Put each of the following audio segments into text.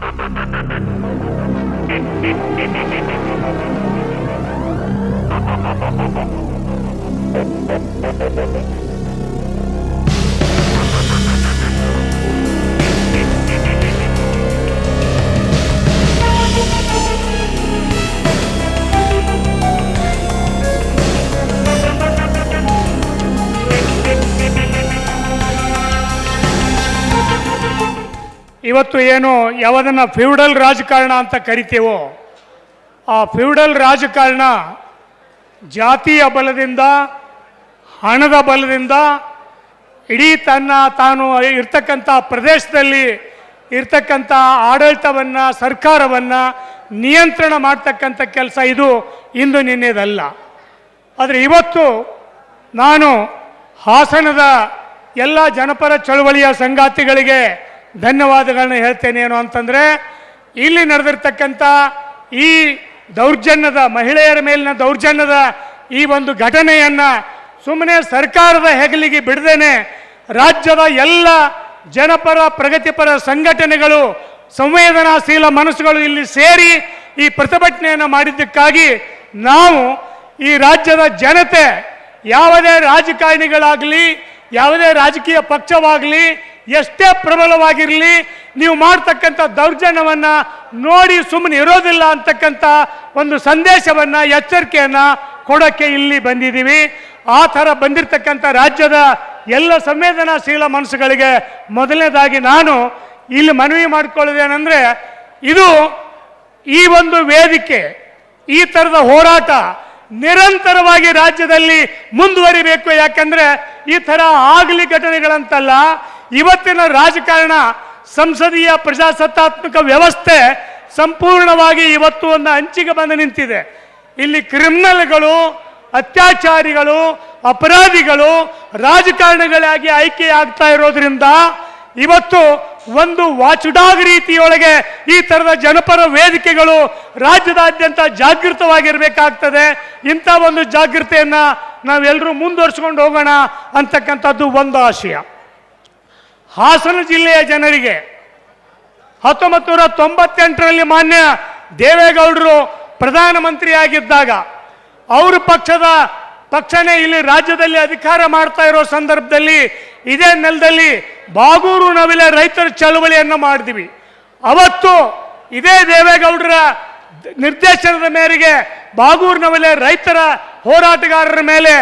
Thank you. ಇವತ್ತು ಏನು ಯಾವುದನ್ನು ಫ್ಯೂಡಲ್ ರಾಜಕಾರಣ ಅಂತ ಕರಿತೀವೋ, ಆ ಫ್ಯೂಡಲ್ ರಾಜಕಾರಣ ಜಾತಿಯ ಬಲದಿಂದ, ಹಣದ ಬಲದಿಂದ, ಇಡೀ ತನ್ನ ತಾನು ಇರ್ತಕ್ಕಂಥ ಪ್ರದೇಶದಲ್ಲಿ ಇರ್ತಕ್ಕಂಥ ಆಡಳಿತವನ್ನು, ಸರ್ಕಾರವನ್ನು ನಿಯಂತ್ರಣ ಮಾಡ್ತಕ್ಕಂಥ ಕೆಲಸ ಇದು ಇಂದು ನಿನ್ನೆದಲ್ಲ. ಆದರೆ ಇವತ್ತು ನಾನು ಹಾಸನದ ಎಲ್ಲ ಜನಪರ ಚಳವಳಿಯ ಸಂಗಾತಿಗಳಿಗೆ ಧನ್ಯವಾದಗಳನ್ನ ಹೇಳ್ತೇನೆ ಏನು ಅಂತಂದರೆ, ಇಲ್ಲಿ ನಡೆದಿರ್ತಕ್ಕಂಥ ಈ ದೌರ್ಜನ್ಯದ, ಮಹಿಳೆಯರ ಮೇಲಿನ ದೌರ್ಜನ್ಯದ ಈ ಒಂದು ಘಟನೆಯನ್ನು ಸುಮ್ಮನೆ ಸರ್ಕಾರದ ಹೆಗಲಿಗೆ ಬಿಡದೇನೆ ರಾಜ್ಯದ ಎಲ್ಲ ಜನಪರ, ಪ್ರಗತಿಪರ ಸಂಘಟನೆಗಳು, ಸಂವೇದನಾಶೀಲ ಮನಸ್ಸುಗಳು ಇಲ್ಲಿ ಸೇರಿ ಈ ಪ್ರತಿಭಟನೆಯನ್ನು ಮಾಡಿದ್ದಕ್ಕಾಗಿ ನಾವು ಈ ರಾಜ್ಯದ ಜನತೆ, ಯಾವುದೇ ರಾಜಕಾರಣಿಗಳಾಗಲಿ, ಯಾವುದೇ ರಾಜಕೀಯ ಪಕ್ಷವಾಗಲಿ ಎಷ್ಟೇ ಪ್ರಬಲವಾಗಿರಲಿ, ನೀವು ಮಾಡ್ತಕ್ಕಂಥ ದೌರ್ಜನ್ಯವನ್ನು ನೋಡಿ ಸುಮ್ಮನೆ ಇರೋದಿಲ್ಲ ಅಂತಕ್ಕಂಥ ಒಂದು ಸಂದೇಶವನ್ನು, ಎಚ್ಚರಿಕೆಯನ್ನು ಕೊಡೋಕ್ಕೆ ಇಲ್ಲಿ ಬಂದಿದ್ದೀವಿ. ಆ ಥರ ಬಂದಿರತಕ್ಕಂಥ ರಾಜ್ಯದ ಎಲ್ಲ ಸಂವೇದನಾಶೀಲ ಮನಸ್ಸುಗಳಿಗೆ ಮೊದಲನೇದಾಗಿ ನಾನು ಇಲ್ಲಿ ಮನವಿ ಮಾಡಿಕೊಳ್ಳೋದೇನೆಂದರೆ, ಇದು ಈ ಒಂದು ವೇದಿಕೆ, ಈ ಥರದ ಹೋರಾಟ ನಿರಂತರವಾಗಿ ರಾಜ್ಯದಲ್ಲಿ ಮುಂದುವರಿಬೇಕು. ಯಾಕಂದ್ರೆ ಈ ಥರ ಆಗಲಿ ಘಟನೆಗಳಂತಲ್ಲ ಇವತ್ತಿನ ರಾಜಕಾರಣ ಸಂಸದೀಯ ಪ್ರಜಾಸತ್ತಾತ್ಮಕ ವ್ಯವಸ್ಥೆ ಸಂಪೂರ್ಣವಾಗಿ ಇವತ್ತು ಒಂದು ಅಂಚಿಗೆ ಬಂದು ನಿಂತಿದೆ. ಇಲ್ಲಿ ಕ್ರಿಮಿನಲ್ಗಳು, ಅತ್ಯಾಚಾರಿಗಳು, ಅಪರಾಧಿಗಳು ರಾಜಕಾರಣಿಗಳಾಗಿ ಆಯ್ಕೆಯಾಗ್ತಾ ಇರೋದ್ರಿಂದ ಇವತ್ತು ಒಂದು ವಾಚುಡಾಗ್ ರೀತಿಯೊಳಗೆ ಈ ಥರದ ಜನಪರ ವೇದಿಕೆಗಳು ರಾಜ್ಯದಾದ್ಯಂತ ಜಾಗೃತವಾಗಿರಬೇಕಾಗ್ತದೆ. ಇಂಥ ಒಂದು ಜಾಗೃತೆಯನ್ನು ನಾವೆಲ್ಲರೂ ಮುಂದುವರ್ಸ್ಕೊಂಡು ಹೋಗೋಣ ಅಂತಕ್ಕಂಥದ್ದು ಒಂದು ಆಶಯ. ಹಾಸನ ಜಿಲ್ಲೆಯ ಜನರಿಗೆ ಹತ್ತೊಂಬತ್ತು ನೂರ ತೊಂಬತ್ತೆಂಟರಲ್ಲಿ ಮಾನ್ಯ ದೇವೇಗೌಡರು ಪ್ರಧಾನಮಂತ್ರಿಯಾಗಿದ್ದಾಗ ಅವರ ಪಕ್ಷದ ಪಕ್ಷನೇ ಇಲ್ಲಿ ರಾಜ್ಯದಲ್ಲಿ ಅಧಿಕಾರ ಮಾಡ್ತಾ ಇರೋ ಸಂದರ್ಭದಲ್ಲಿ ಇದೇ ನೆಲದಲ್ಲಿ ಬಾಗೂರು ನವಿಲೆ ರೈತರ ಚಳುವಳಿಯನ್ನು ಮಾಡಿದ್ವಿ. ಅವತ್ತು ಇದೇ ದೇವೇಗೌಡರ ನಿರ್ದೇಶನದ ಮೇರೆಗೆ ಬಾಗೂರು ನವಿಲೆ ರೈತರ ಹೋರಾಟಗಾರರ ಮೇಲೆ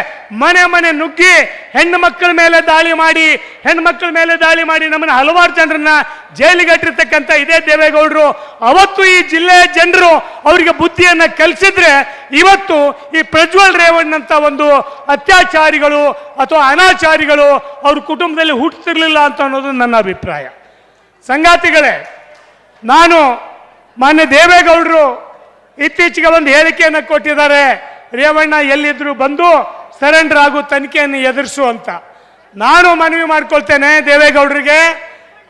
ಮನೆ ಮನೆ ನುಗ್ಗಿ ಹೆಣ್ಣು ಮಕ್ಕಳ ಮೇಲೆ ದಾಳಿ ಮಾಡಿ, ಹೆಣ್ಣು ಮಕ್ಕಳ ಮೇಲೆ ದಾಳಿ ಮಾಡಿ ನಮ್ಮನ್ನು ಹಲವಾರು ಜನರನ್ನ ಜೈಲಿಗಟ್ಟಿರ್ತಕ್ಕಂಥ ಇದೇ ದೇವೇಗೌಡರು. ಅವತ್ತು ಈ ಜಿಲ್ಲೆಯ ಜನರು ಅವರಿಗೆ ಬುದ್ಧಿಯನ್ನ ಕಲಿಸಿದ್ರೆ ಇವತ್ತು ಈ ಪ್ರಜ್ವಲ್ ರೇವಣ್ಣಂತ ಒಂದು ಅತ್ಯಾಚಾರಿಗಳು ಅಥವಾ ಅನಾಚಾರಿಗಳು ಅವ್ರ ಕುಟುಂಬದಲ್ಲಿ ಹುಟ್ಟುತ್ತಿರಲಿಲ್ಲ ಅಂತ ಅನ್ನೋದು ನನ್ನ ಅಭಿಪ್ರಾಯ. ಸಂಗಾತಿಗಳೇ, ನಾನು ಮಾನ್ಯ ದೇವೇಗೌಡರು ಇತ್ತೀಚೆಗೆ ಒಂದು ಹೇಳಿಕೆಯನ್ನು ಕೊಟ್ಟಿದ್ದಾರೆ. ರೇವಣ್ಣ ಎಲ್ಲಿದ್ರು ಬಂದು ಸರೆಂಡರ್ ಆಗು ತನಿಖೆಯನ್ನು ಎದುರಿಸು ಅಂತ. ನಾನು ಮನವಿ ಮಾಡ್ಕೊಳ್ತೇನೆ ದೇವೇಗೌಡರಿಗೆ.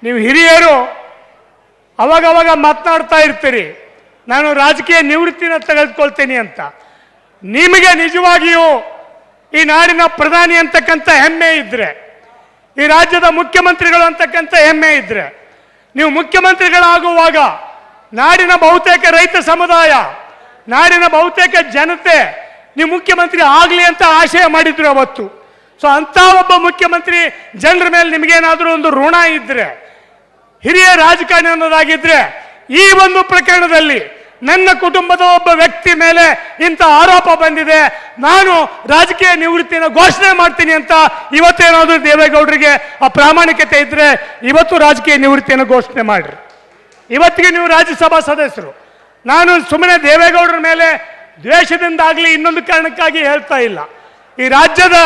ನೀವು ಹಿರಿಯರು, ಅವಾಗವಾಗ ಮಾತನಾಡ್ತಾ ಇರ್ತೀರಿ. ನಾನು ರಾಜಕೀಯ ನಿವೃತ್ತಿನ ತೆಗೆದುಕೊಳ್ತೇನೆ ಅಂತ. ನಿಮಗೆ ನಿಜವಾಗಿಯೂ ಈ ನಾಡಿನ ಪ್ರಧಾನಿ ಅಂತಕ್ಕಂಥ ಹೆಮ್ಮೆ ಇದ್ರೆ, ಈ ರಾಜ್ಯದ ಮುಖ್ಯಮಂತ್ರಿಗಳು ಅಂತಕ್ಕಂಥ ಹೆಮ್ಮೆ ಇದ್ರೆ, ನೀವು ಮುಖ್ಯಮಂತ್ರಿಗಳಾಗುವಾಗ ನಾಡಿನ ಬಹುತೇಕ ರೈತ ಸಮುದಾಯ, ನಾಡಿನ ಬಹುತೇಕ ಜನತೆ ನೀವು ಮುಖ್ಯಮಂತ್ರಿ ಆಗಲಿ ಅಂತ ಆಶಯ ಮಾಡಿದ್ರು ಅವತ್ತು. ಸೊ ಅಂಥ ಒಬ್ಬ ಮುಖ್ಯಮಂತ್ರಿ ಜನರ ಮೇಲೆ ನಿಮಗೇನಾದರೂ ಒಂದು ಋಣ ಇದ್ದರೆ ಹಿರಿಯ ರಾಜಕಾರಣಿ ಅನ್ನೋದಾಗಿದ್ರೆ, ಈ ಒಂದು ಪ್ರಕರಣದಲ್ಲಿ ನನ್ನ ಕುಟುಂಬದ ಒಬ್ಬ ವ್ಯಕ್ತಿ ಮೇಲೆ ಇಂಥ ಆರೋಪ ಬಂದಿದೆ. ನಾನು ರಾಜಕೀಯ ನಿವೃತ್ತಿಯನ್ನು ಘೋಷಣೆ ಮಾಡ್ತೀನಿ ಅಂತ ಇವತ್ತೇನಾದರೂ ದೇವೇಗೌಡರಿಗೆ ಆ ಪ್ರಾಮಾಣಿಕತೆ ಇದ್ದರೆ ಇವತ್ತು ರಾಜಕೀಯ ನಿವೃತ್ತಿಯನ್ನು ಘೋಷಣೆ ಮಾಡಿರಿ. ಇವತ್ತಿಗೆ ನೀವು ರಾಜ್ಯಸಭಾ ಸದಸ್ಯರು. ನಾನು ಸುಮ್ಮನೆ ದೇವೇಗೌಡರ ಮೇಲೆ ದ್ವೇಷದಿಂದ ಆಗಲಿ ಇನ್ನೊಂದು ಕಾರಣಕ್ಕಾಗಿ ಹೇಳ್ತಾ ಇಲ್ಲ. ಈ ರಾಜ್ಯದ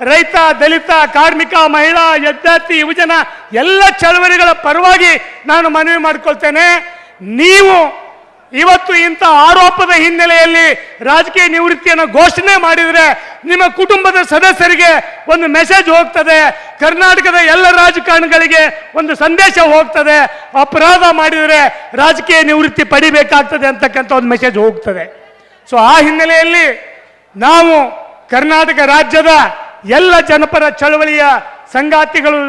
ರೈತ, ದಲಿತ, ಕಾರ್ಮಿಕ, ಮಹಿಳಾ, ವಿದ್ಯಾರ್ಥಿ, ಯುವಜನ ಎಲ್ಲ ಚಳವಳಿಗಳ ಪರವಾಗಿ ನಾನು ಮನವಿ ಮಾಡಿಕೊಳ್ತೇನೆ. ನೀವು ಇವತ್ತು ಇಂಥ ಆರೋಪದ ಹಿನ್ನೆಲೆಯಲ್ಲಿ ರಾಜಕೀಯ ನಿವೃತ್ತಿಯನ್ನು ಘೋಷಣೆ ಮಾಡಿದರೆ ನಿಮ್ಮ ಕುಟುಂಬದ ಸದಸ್ಯರಿಗೆ ಒಂದು ಮೆಸೇಜ್ ಹೋಗ್ತದೆ. ಕರ್ನಾಟಕದ ಎಲ್ಲ ರಾಜಕಾರಣಿಗಳಿಗೆ ಒಂದು ಸಂದೇಶ ಹೋಗ್ತದೆ. ಅಪರಾಧ ಮಾಡಿದರೆ ರಾಜಕೀಯ ನಿವೃತ್ತಿ ಪಡಿಬೇಕಾಗ್ತದೆ ಅಂತಕ್ಕಂಥ ಒಂದು ಮೆಸೇಜ್ ಹೋಗ್ತದೆ. ಸೊ ಆ ಹಿನ್ನೆಲೆಯಲ್ಲಿ ನಾವು ಕರ್ನಾಟಕ ರಾಜ್ಯದ ಎಲ್ಲ ಜನಪರ ಚಳವಳಿಯ ಸಂಗಾತಿಗಳು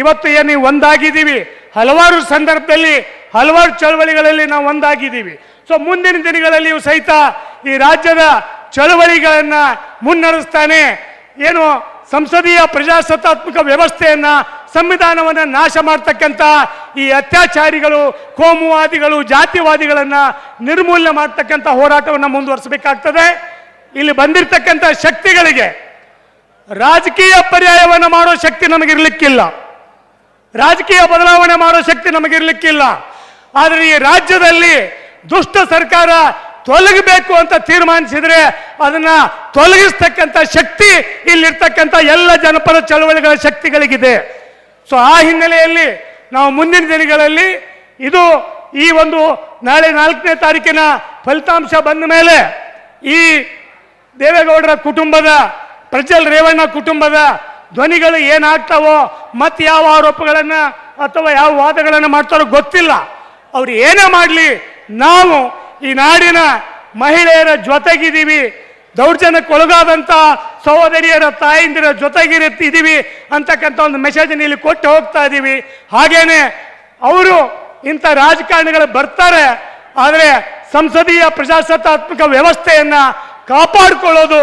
ಇವತ್ತು ಏನು ಒಂದಾಗಿದ್ದೀವಿ, ಹಲವಾರು ಸಂದರ್ಭದಲ್ಲಿ ಹಲವಾರು ಚಳವಳಿಗಳಲ್ಲಿ ನಾವು ಒಂದಾಗಿದ್ದೀವಿ. ಸೊ ಮುಂದಿನ ದಿನಗಳಲ್ಲಿಯೂ ಸಹಿತ ಈ ರಾಜ್ಯದ ಚಳವಳಿಗಳನ್ನು ಮುನ್ನಡೆಸ್ತಾನೆ ಏನು ಸಂಸದೀಯ ಪ್ರಜಾಸತ್ತಾತ್ಮಕ ವ್ಯವಸ್ಥೆಯನ್ನ, ಸಂವಿಧಾನವನ್ನು ನಾಶ ಮಾಡ್ತಕ್ಕಂಥ ಈ ಅತ್ಯಾಚಾರಿಗಳು, ಕೋಮುವಾದಿಗಳು, ಜಾತಿವಾದಿಗಳನ್ನ ನಿರ್ಮೂಲನೆ ಮಾಡ್ತಕ್ಕಂಥ ಹೋರಾಟವನ್ನು ಮುಂದುವರಿಸಬೇಕಾಗ್ತದೆ. ಇಲ್ಲಿ ಬಂದಿರತಕ್ಕಂಥ ಶಕ್ತಿಗಳಿಗೆ ರಾಜಕೀಯ ಪರ್ಯಾಯವನ್ನು ಮಾಡೋ ಶಕ್ತಿ ನಮಗಿರ್ಲಿಕ್ಕಿಲ್ಲ. ರಾಜಕೀಯ ಬದಲಾವಣೆ ಮಾಡೋ ಶಕ್ತಿ ನಮಗಿರ್ಲಿಕ್ಕಿಲ್ಲ. ಆದರೆ ಈ ರಾಜ್ಯದಲ್ಲಿ ದುಷ್ಟ ಸರ್ಕಾರ ತೊಲಗಬೇಕು ಅಂತ ತೀರ್ಮಾನಿಸಿದ್ರೆ ಅದನ್ನ ತೊಲಗಿಸ್ತಕ್ಕಂಥ ಶಕ್ತಿ ಇಲ್ಲಿರ್ತಕ್ಕಂಥ ಎಲ್ಲ ಜನಪದ ಚಳವಳಿಗಳ ಶಕ್ತಿಗಳಿಗಿದೆ. ಸೊ ಆ ಹಿನ್ನೆಲೆಯಲ್ಲಿ ನಾವು ಮುಂದಿನ ದಿನಗಳಲ್ಲಿ ಇದು ಈ ಒಂದು ನಾಳೆ ನಾಲ್ಕನೇ ತಾರೀಕಿನ ಫಲಿತಾಂಶ ಬಂದ ಮೇಲೆ ಈ ದೇವೇಗೌಡರ ಕುಟುಂಬದ ಪ್ರಜ್ವಲ್ ರೇವಣ್ಣ ಕುಟುಂಬದ ಧ್ವನಿಗಳು ಏನಾಗ್ತಾವೋ ಮತ್ತು ಯಾವ ಆರೋಪಗಳನ್ನು ಅಥವಾ ಯಾವ ವಾದಗಳನ್ನು ಮಾಡ್ತಾರೋ ಗೊತ್ತಿಲ್ಲ. ಅವ್ರು ಏನೇ ಮಾಡಲಿ, ನಾವು ಈ ನಾಡಿನ ಮಹಿಳೆಯರ ಜೊತೆಗಿದ್ದೀವಿ ದೌರ್ಜನ್ಯಕ್ಕೆ ಒಳಗಾದಂಥ ಸಹೋದರಿಯರ ತಾಯಿಂದಿರ ಜೊತೆಗಿರುತ್ತಿದ್ದೀವಿ ಅಂತಕ್ಕಂಥ ಒಂದು ಮೆಸೇಜ್ ಇಲ್ಲಿ ಕೊಟ್ಟು ಹೋಗ್ತಾ ಇದ್ದೀವಿ. ಹಾಗೇನೆ ಅವರು ಇಂಥ ರಾಜಕಾರಣಿಗಳು ಬರ್ತಾರೆ, ಆದರೆ ಸಂಸದೀಯ ಪ್ರಜಾಸತ್ತಾತ್ಮಕ ವ್ಯವಸ್ಥೆಯನ್ನು ಕಾಪಾಡಿಕೊಳ್ಳೋದು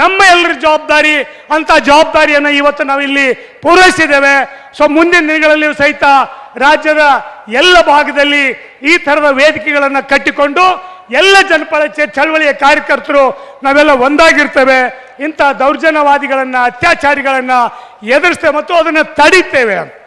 ನಮ್ಮ ಎಲ್ಲರ ಜವಾಬ್ದಾರಿ ಅಂತ ಜವಾಬ್ದಾರಿಯನ್ನು ಇವತ್ತು ನಾವಿಲ್ಲಿ ಪೂರೈಸಿದ್ದೇವೆ. ಸೊ ಮುಂದಿನ ದಿನಗಳಲ್ಲಿಯೂ ಸಹಿತ ರಾಜ್ಯದ ಎಲ್ಲ ಭಾಗದಲ್ಲಿ ಈ ಥರದ ವೇದಿಕೆಗಳನ್ನು ಕಟ್ಟಿಕೊಂಡು ಎಲ್ಲ ಜನಪದ ಚಳವಳಿಯ ಕಾರ್ಯಕರ್ತರು ನಾವೆಲ್ಲ ಒಂದಾಗಿರ್ತೇವೆ. ಇಂಥ ದೌರ್ಜನ್ಯವಾದಿಗಳನ್ನು, ಅತ್ಯಾಚಾರಿಗಳನ್ನು ಎದುರಿಸ್ತೇವೆ ಮತ್ತು ಅದನ್ನು ತಡಿತೇವೆ